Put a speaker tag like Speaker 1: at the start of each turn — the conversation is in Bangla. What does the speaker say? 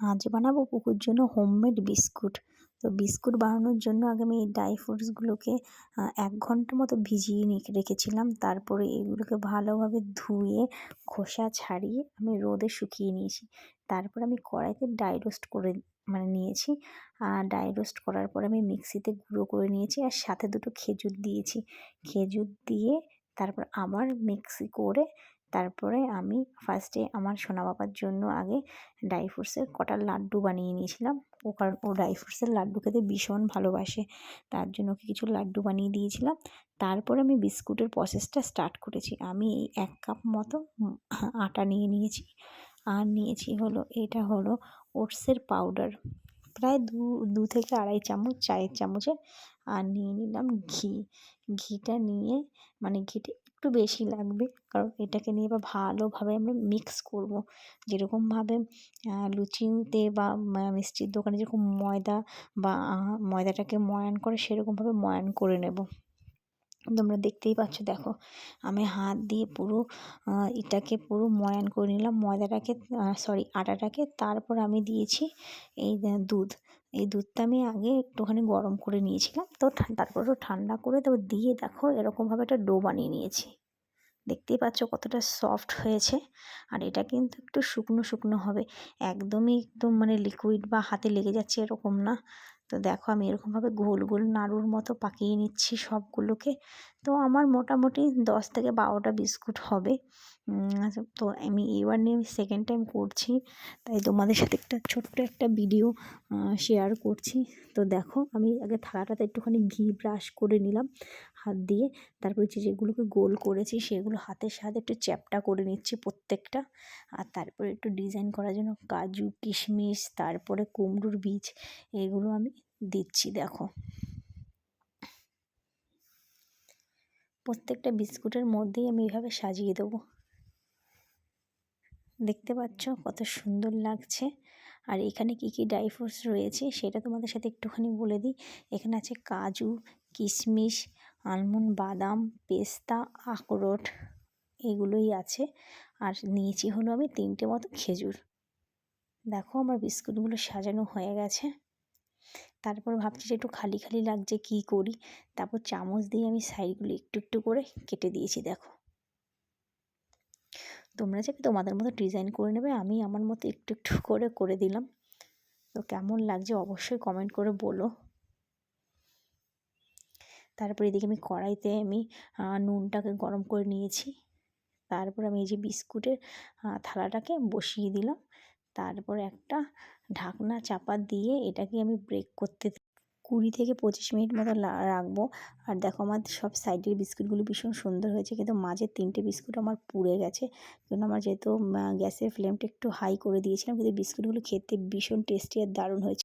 Speaker 1: আজ বানাবো পুকুর জন্য হোমমেড বিস্কুট। তো বিস্কুট বানানোর জন্য আগে আমি এই ড্রাই ফ্রুটসগুলোকে এক ঘণ্টা মতো ভিজিয়ে রেখেছিলাম। তারপরে এগুলোকে ভালোভাবে ধুয়ে, খোসা ছাড়িয়ে আমি রোদে শুকিয়ে নিয়েছি। তারপর আমি কড়াইতে ড্রাই রোস্ট করে মানে নিয়েছি। আর ড্রাই রোস্ট করার পরে আমি মিক্সিতে গুঁড়ো করে নিয়েছি আর সাথে দুটো খেজুর দিয়েছি। খেজুর দিয়ে তারপর আবার মিক্সি করে তারপরে আমি ফার্স্টে আমার সোনা বাবার জন্য আগে ড্রাই ফ্রুটসের কটা লাড্ডু বানিয়ে নিয়েছিলাম। ও কারণ ও ড্রাই ফ্রুটসের লাড্ডু খেতে ভীষণ ভালোবাসে। তার জন্য ওকে কিছু লাড্ডু বানিয়ে দিয়েছিলাম। তারপরে আমি বিস্কুটের প্রসেসটা স্টার্ট করেছি। আমি এই এক কাপ মতো আটা নিয়ে নিয়েছি। আর নিয়েছি হলো, এটা হলো ওটসের পাউডার প্রায় দু দু থেকে আড়াই চামচ, চায়ের চামচের আর নিয়ে নিলাম ঘি। ঘিটা নিয়ে মানে ঘিটা একটু বেশি লাগবে। কারণ এটাকে নিয়ে এবার ভালোভাবে আমরা মিক্স করব। যেরকমভাবে লুচিতে বা মিষ্টির দোকানে যেরকম ময়দা বা ময়দাটাকে ময়ান করে সেরকমভাবে ময়ান করে নেব। তোমরা দেখতেই পাচ্ছ, দেখো, আমি হাত দিয়ে পুরো এটাকে পুরো ময়ান করে নিলাম। ময়দাটাকে সরি আটাটাকে, তারপর আমি দিয়েছি এই দুধ। এই দুধটা আমি আগে একটুখানি গরম করে নিয়েছিলাম। তো তারপর ঠান্ডা করে তো দিয়ে দেখো এরকমভাবে একটা ডো বানিয়ে নিয়েছি। দেখতেই পাচ্ছ কতটা সফট হয়েছে। আর এটা কিন্তু একটু শুকনো শুকনো হবে। একদমই একদম মানে লিকুইড বা হাতে লেগে যাচ্ছে এরকম না। তো দেখো আমি এরকমভাবে গোল গোল নাড়ুর মতো পাকিয়ে নিচ্ছি সবগুলোকে। তো আমার মোটামুটি দশ থেকে বারোটা বিস্কুট হবে। আচ্ছা, তো আমি এবার নিয়ে সেকেন্ড টাইম করছি। তাই তোমাদের সাথে একটা ছোট্ট একটা ভিডিও শেয়ার করছি। তো দেখো আমি আগে থালাটাতে একটুখানি ঘি ব্রাশ করে নিলাম হাত দিয়ে। তারপরে যে যেগুলোকে গোল করেছি সেগুলো হাতের সাথে একটু চ্যাপটা করে নিচ্ছি প্রত্যেকটা। আর তারপরে একটু ডিজাইন করার জন্য কাজু কিশমিশ তারপরে কুমড়োর বীজ এগুলো আমি দিচ্ছি, দেখো। প্রত্যেকটা বিস্কুটের মধ্যেই আমি এভাবে সাজিয়ে দেবো। দেখতে পাচ্ছ কত সুন্দর লাগছে। আর এখানে কি কি ড্রাই ফ্রুটস রয়েছে সেটা তোমাদের সাথে একটুখানি বলে দিই। এখানে আছে কাজু, কিশমিশ আলমন্ড বাদাম, পেস্তা, আখরোট এগুলোই আছে। আর নিয়েছি হলো আমি তিনটে মতো খেজুর। দেখো আমার বিস্কুটগুলো সাজানো হয়ে গেছে। তারপর ভাবছি যে একটু খালি খালি লাগছে কী করি? তারপর চামচ দিয়ে আমি সাইডগুলো একটু একটু করে কেটে দিয়েছি, দেখো। তোমরা চাইলে তোমাদের মতো ডিজাইন করে নেবে, আমি আমার মতো একটু একটু করে করে দিলাম। তো কেমন লাগছে অবশ্যই কমেন্ট করে বলো। তারপর এদিকে আমি কড়াইতে আমি নুনটাকে গরম করে নিয়েছি। তারপর আমি এই যে বিস্কুটের থালাটাকে বসিয়ে দিলাম। তারপর একটা ঢাকনা চাপা দিয়ে এটাকে আমি ব্রেক করতে কুড়ি থেকে পঁচিশ মিনিট মতো রাখব। আর দেখো আমার সব সাইডের বিস্কুটগুলো ভীষণ সুন্দর হয়েছে, কিন্তু মাঝের তিনটে বিস্কুট আমার পুড়ে গেছে। জন্য আমার যেহেতু গ্যাসের ফ্লেমটা একটু হাই করে দিয়েছিলাম, কিন্তু বিস্কুটগুলো খেতে ভীষণ টেস্টি আর দারুণ হয়েছে।